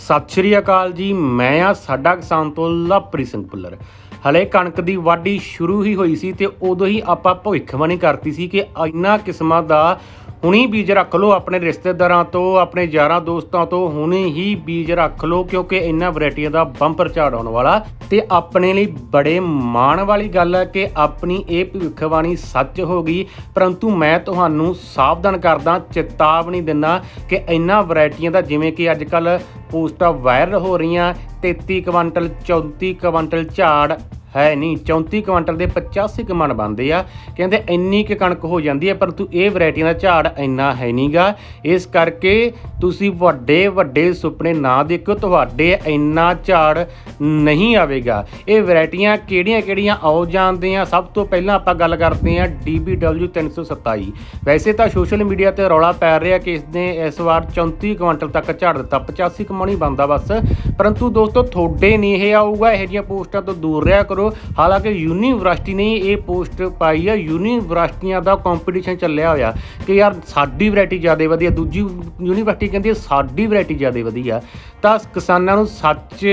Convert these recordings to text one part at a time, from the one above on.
ਸਤਿ ਸ਼੍ਰੀ ਅਕਾਲ ਜੀ, ਮੈਂ ਆ ਸਾਡਾ ਕਿਸਾਨ ਤੋਂ ਲਵਪ੍ਰੀਤ ਸਿੰਘ ਪੁੱਲਰ ਹਲੇ ਕਣਕ ਦੀ ਵਾਢੀ ਸ਼ੁਰੂ ਹੀ ਹੋਈ ਸੀ ਤੇ ਉਦੋਂ ਹੀ ਆਪਾਂ ਭਵਿੱਖਬਾਣੀ ਕਰਤੀ ਸੀ ਕਿ ਇੰਨਾ ਕਿਸਮਾਂ ਦਾ ਹੁਣੀ ਬੀਜ ਰੱਖ ਲਓ ਆਪਣੇ ਰਿਸ਼ਤੇਦਾਰਾਂ ਤੋਂ, ਆਪਣੇ ਯਾਰਾਂ ਦੋਸਤਾਂ ਤੋਂ, ਹੁਣੇ ਹੀ ਬੀਜ ਰੱਖ ਲਓ ਕਿਉਂਕਿ ਇਹਨਾਂ ਵੈਰਾਈਟੀਆਂ ਦਾ ਬੰਪਰ ਝਾੜ ਆਉਣ ਵਾਲਾ। ਤੇ ਆਪਣੇ ਲਈ ਬੜੇ ਮਾਣ ਵਾਲੀ ਗੱਲ ਹੈ ਕਿ ਆਪਣੀ ਇਹ ਭਵਿੱਖਬਾਣੀ ਸੱਚ ਹੋ ਗਈ। ਪਰੰਤੂ ਮੈਂ ਤੁਹਾਨੂੰ ਸਾਵਧਾਨ ਕਰਦਾ, ਚੇਤਾਵਨੀ ਦਿੰਦਾ ਕਿ ਇਹਨਾਂ ਵੈਰਾਈਟੀਆਂ ਦਾ ਜਿਵੇਂ ਕਿ ਅੱਜ ਕੱਲ ਪੋਸਟਾਂ ਵਾਇਰਲ ਹੋ ਰਹੀਆਂ 33 ਕੁਇੰਟਲ 34 ਕੁਇੰਟਲ ਝਾੜ ਹੈ ਨਹੀਂ। 34 ਕੁਇੰਟਲ ਦੇ 85 ਕੁ ਬਣਦੇ ਆ। ਕਹਿੰਦੇ ਇੰਨੀ ਕੁ ਕਣਕ ਹੋ ਜਾਂਦੀ ਹੈ ਪਰੰਤੂ ਇਹ ਵੈਰਾਈਟੀਆਂ ਦਾ ਝਾੜ ਇੰਨਾ ਹੈ ਨਹੀਂਗਾ। ਇਸ ਕਰਕੇ ਤੁਸੀਂ ਵੱਡੇ ਵੱਡੇ ਸੁਪਨੇ ਨਾ ਦੇਖੋ ਤੁਹਾਡੇ ਇੰਨਾ ਝਾੜ ਨਹੀਂ ਆਵੇਗਾ। ਇਹ ਵੈਰਾਈਟੀਆਂ ਕਿਹੜੀਆਂ ਕਿਹੜੀਆਂ ਆਓ ਜਾਣਦੇ ਆ ਸਭ ਤੋਂ ਪਹਿਲਾਂ ਆਪਾਂ ਗੱਲ ਕਰਦੇ ਆ DBW 327 ਵੈਸੇ ਤਾਂ ਸੋਸ਼ਲ ਮੀਡੀਆ ਤੇ ਰੌਲਾ ਪੈ ਰਿਹਾ ਕਿ ਇਸ ਨੇ ਇਸ ਵਾਰ 34 ਕੁਇੰਟਲ ਤੱਕ ਝਾੜ ਦਿੱਤਾ। 85 ਕਮਾਉਣੀ ਮਣ ਬਣਦਾ ਬਸ। ਪਰੰਤੂ ਦੋਸਤੋ, ਤੁਹਾਡੇ ਨਹੀਂ ਇਹ ਆਊਗਾ। ਇਹੋ ਜਿਹੀਆਂ ਪੋਸਟਾਂ ਤੋਂ ਦੂਰ ਰਿਹਾ ਕਰੋ। ਹਾਲਾਂਕਿ ਯੂਨੀਵਰਸਿਟੀ ਨੇ ਇਹ ਪੋਸਟ ਪਾਈ ਆ। ਯੂਨੀਵਰਸਿਟੀਆਂ ਦਾ ਕੰਪੀਟੀਸ਼ਨ ਚੱਲਿਆ ਹੋਇਆ ਕਿ ਯਾਰ ਸਾਡੀ ਵੈਰਾਈਟੀ ਜ਼ਿਆਦਾ ਵਧੀਆ। ਦੂਜੀ ਯੂਨੀਵਰਸਿਟੀ ਕਹਿੰਦੀ ਸਾਡੀ ਵੈਰਾਈਟੀ ਜ਼ਿਆਦਾ ਵਧੀਆ। ਤਾਂ ਕਿਸਾਨਾਂ ਨੂੰ ਸੱਚ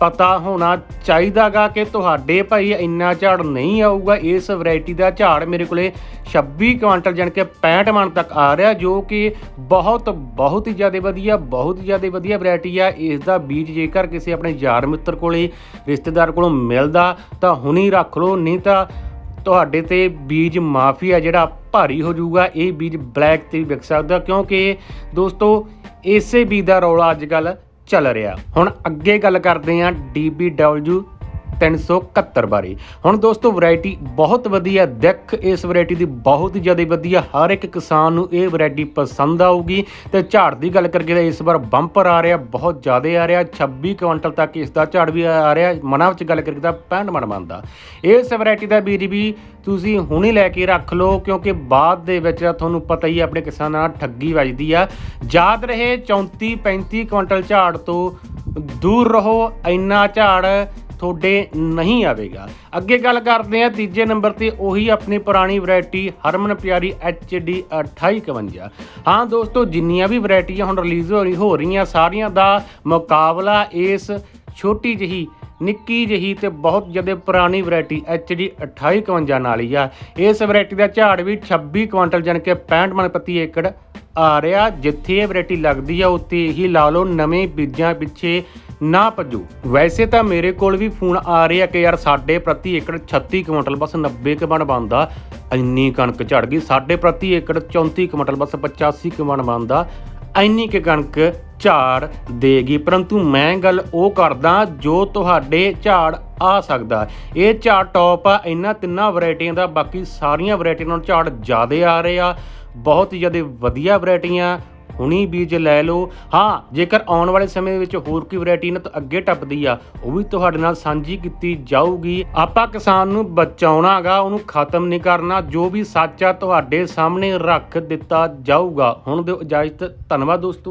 ਪਤਾ ਹੋਣਾ ਚਾਹੀਦਾਗਾ ਕਿ ਤੁਹਾਡੇ ਭਾਈ ਇੰਨਾ ਝਾੜ ਨਹੀਂ ਆਊਗਾ। ਇਸ ਵੈਰਾਈਟੀ ਦਾ ਝਾੜ ਮੇਰੇ ਕੋਲੇ 26 ਕੁਇੰਟਲ ਜਾਣੀ ਕਿ 65 ਮਣ ਤੱਕ ਆ ਰਿਹਾ, ਜੋ ਕਿ ਬਹੁਤ ਬਹੁਤ ਹੀ ਜ਼ਿਆਦਾ ਵਧੀਆ, ਬਹੁਤ ਹੀ ਜ਼ਿਆਦਾ ਵਧੀਆ ਵੈਰਾਈਟੀ ਆ। ਇਸ ਦਾ ਬੀਜ ਜੇਕਰ ਕਿਸੇ ਆਪਣੇ ਯਾਰ ਮਿੱਤਰ ਕੋਲੇ, ਰਿਸ਼ਤੇਦਾਰ ਕੋਲੋਂ ਮਿਲਦਾ, ਤਾਂ ਹੁਣੀ ਰੱਖ ਲਓ, ਨਹੀਂ ਤਾਂ ਤੁਹਾਡੇ ਤੇ ਬੀਜ ਮਾਫੀਆ ਜਿਹੜਾ ਭਾਰੀ ਹੋ ਜਾਊਗਾ। ਇਹ ਬੀਜ ਬਲੈਕ ਤੇ ਵੀ ਵਿਕ ਸਕਦਾ, ਕਿਉਂਕਿ ਦੋਸਤੋ, ਇਸੇ ਬੀਜ ਦਾ ਰੌਲਾ ਅੱਜ ਕੱਲ ਚੱਲ ਰਿਹਾ। ਹੁਣ ਅੱਗੇ ਗੱਲ ਕਰਦੇ ਹਾਂ DBW 371 ਬਾਰੇ। ਹੁਣ ਦੋਸਤੋ ਵੈਰਾਈਟੀ ਬਹੁਤ ਵਧੀਆ। ਦਿੱਖ, ਇਸ ਵੈਰਾਈਟੀ ਦੀ ਬਹੁਤ ਹੀ ਜ਼ਿਆਦਾ ਵਧੀਆ। ਹਰ ਇੱਕ ਕਿਸਾਨ ਨੂੰ ਇਹ ਵੈਰਾਈਟੀ ਪਸੰਦ ਆਊਗੀ। ਤੇ ਝਾੜ ਦੀ ਗੱਲ ਕਰਕੇ ਤਾਂ ਇਸ ਵਾਰ ਬੰਪਰ ਆ ਰਿਹਾ, ਬਹੁਤ ਜ਼ਿਆਦਾ ਆ ਰਿਹਾ। 26 ਕੁਇੰਟਲ ਤੱਕ ਇਸ ਦਾ ਝਾੜ ਵੀ ਆ ਰਿਹਾ। ਮਨਾਂ ਵਿੱਚ ਗੱਲ ਕਰਕੇ ਤਾਂ 65 ਮਣ ਬਣਦਾ ਇਸ ਵੈਰਾਈਟੀ ਦਾ ਬੀਜ ਵੀ ਤੁਸੀਂ ਹੁਣੇ ਲੈ ਕੇ ਰੱਖ ਲਓ, ਕਿਉਂਕਿ ਬਾਅਦ ਦੇ ਵਿੱਚ ਤੁਹਾਨੂੰ ਪਤਾ ਹੀ ਆਪਣੇ ਕਿਸਾਨਾਂ ਨਾਲ ਠੱਗੀ ਵੱਜਦੀ ਆ। ਯਾਦ ਰਹੇ 34 35 ਕੁਇੰਟਲ ਝਾੜ ਤੋਂ ਦੂਰ ਰਹੋ। ਇੰਨਾ ਝਾੜ ਤੁਹਾਡੇ ਨਹੀਂ ਆਵੇਗਾ। ਅੱਗੇ ਗੱਲ ਕਰਦੇ ਹਾਂ, ਤੀਜੇ ਨੰਬਰ ਤੇ ਉਹੀ ਆਪਣੀ ਪੁਰਾਣੀ ਵੈਰਾਈਟੀ ਹਰਮਨ ਪਿਆਰੀ HD 2851 ਹਾਂ ਦੋਸਤੋ, ਜਿੰਨੀਆਂ ਵੀ ਵੈਰਾਈਟੀਆਂ ਹੁਣ ਰਿਲੀਜ਼ ਹੋ ਰਹੀ ਹੋ ਰਹੀਆਂ, ਸਾਰੀਆਂ ਦਾ ਮੁਕਾਬਲਾ ਇਸ ਛੋਟੀ ਜਿਹੀ, ਨਿੱਕੀ ਜਿਹੀ ਤੇ ਬਹੁਤ ਜ਼ਿਆਦਾ ਪੁਰਾਣੀ ਵੈਰਾਈਟੀ HD 2851 ਨਾਲ ਹੀ ਆ। ਇਸ ਵੈਰਾਈਟੀ ਦਾ ਝਾੜ ਵੀ 26 ਕੁਇੰਟਲ ਜਾਣੀ ਕਿ 65 ਮਣ ਪ੍ਰਤੀ ਏਕੜ ਆ ਰਿਹਾ। ਜਿੱਥੇ ਇਹ ਵੈਰਾਈਟੀ ਲੱਗਦੀ ਆ, ਉੱਥੇ ਹੀ ਲਾ ਲਓ, ਨਵੇਂ ਬੀਜਾਂ ਪਿੱਛੇ ਨਾ ਭੱਜੋ। ਵੈਸੇ ਤਾਂ ਮੇਰੇ ਕੋਲ ਵੀ ਫੋਨ ਆ ਰਿਹਾ ਕਿ ਯਾਰ ਸਾਡੇ ਪ੍ਰਤੀ ਏਕੜ 36 ਕੁਇੰਟਲ ਬਸ 90 ਕੁ ਮਣ ਬਣਦਾ। ਇੰਨੀ ਕਣਕ ਝੜ ਗਈ। ਸਾਡੇ ਪ੍ਰਤੀ ਏਕੜ 34 ਕੁਇੰਟਲ ਬਸ 85 ਕੁ ਮਣ ਬਣਦਾ। ਇੰਨੀ ਕੁ ਕਣਕ ਝਾੜ ਦੇਗੀ। ਪਰੰਤੂ ਮੈਂ ਗੱਲ ਉਹ ਕਰਦਾ ਜੋ ਤੁਹਾਡੇ ਝਾੜ ਆ ਸਕਦਾ। ਇਹ ਝਾੜ ਟੌਪ ਆ। ਇਹਨਾਂ ਤਿੰਨਾਂ ਵੈਰਾਈਟੀਆਂ ਦਾ ਬਾਕੀ ਸਾਰੀਆਂ ਵੈਰਾਈਟੀਆਂ ਨਾਲੋਂ ਝਾੜ ਜ਼ਿਆਦਾ ਆ ਰਹੇ। ਆ ਬਹੁਤ ਹੀ ਜ਼ਿਆਦਾ ਵਧੀਆ ਵੈਰਾਈਟੀਆਂ। ਹੁਣੀ ਬੀਜ ਲੈ ਲਓ। ਹਾਂ, ਜੇਕਰ ਆਉਣ ਵਾਲੇ ਸਮੇਂ ਦੇ ਵਿੱਚ ਹੋਰ ਕੋਈ ਵੈਰਾਈਟੀ ਇਹਨਾਂ ਤਾਂ ਅੱਗੇ ਟੱਪਦੀ ਆ, ਉਹ ਵੀ ਤੁਹਾਡੇ ਨਾਲ ਸਾਂਝੀ ਕੀਤੀ ਜਾਊਗੀ। ਆਪਾਂ ਕਿਸਾਨ ਨੂੰ ਬਚਾਉਣਾਗਾ, ਉਹਨੂੰ ਖਤਮ ਨਹੀਂ ਕਰਨਾ, ਜੋ ਵੀ ਸੱਚ ਆ ਤੁਹਾਡੇ ਸਾਹਮਣੇ ਰੱਖ ਦਿੱਤਾ ਜਾਊਗਾ। ਹੁਣ ਦਿਓ ਇਜਾਜ਼ਤ, ਧੰਨਵਾਦ ਦੋਸਤੋ।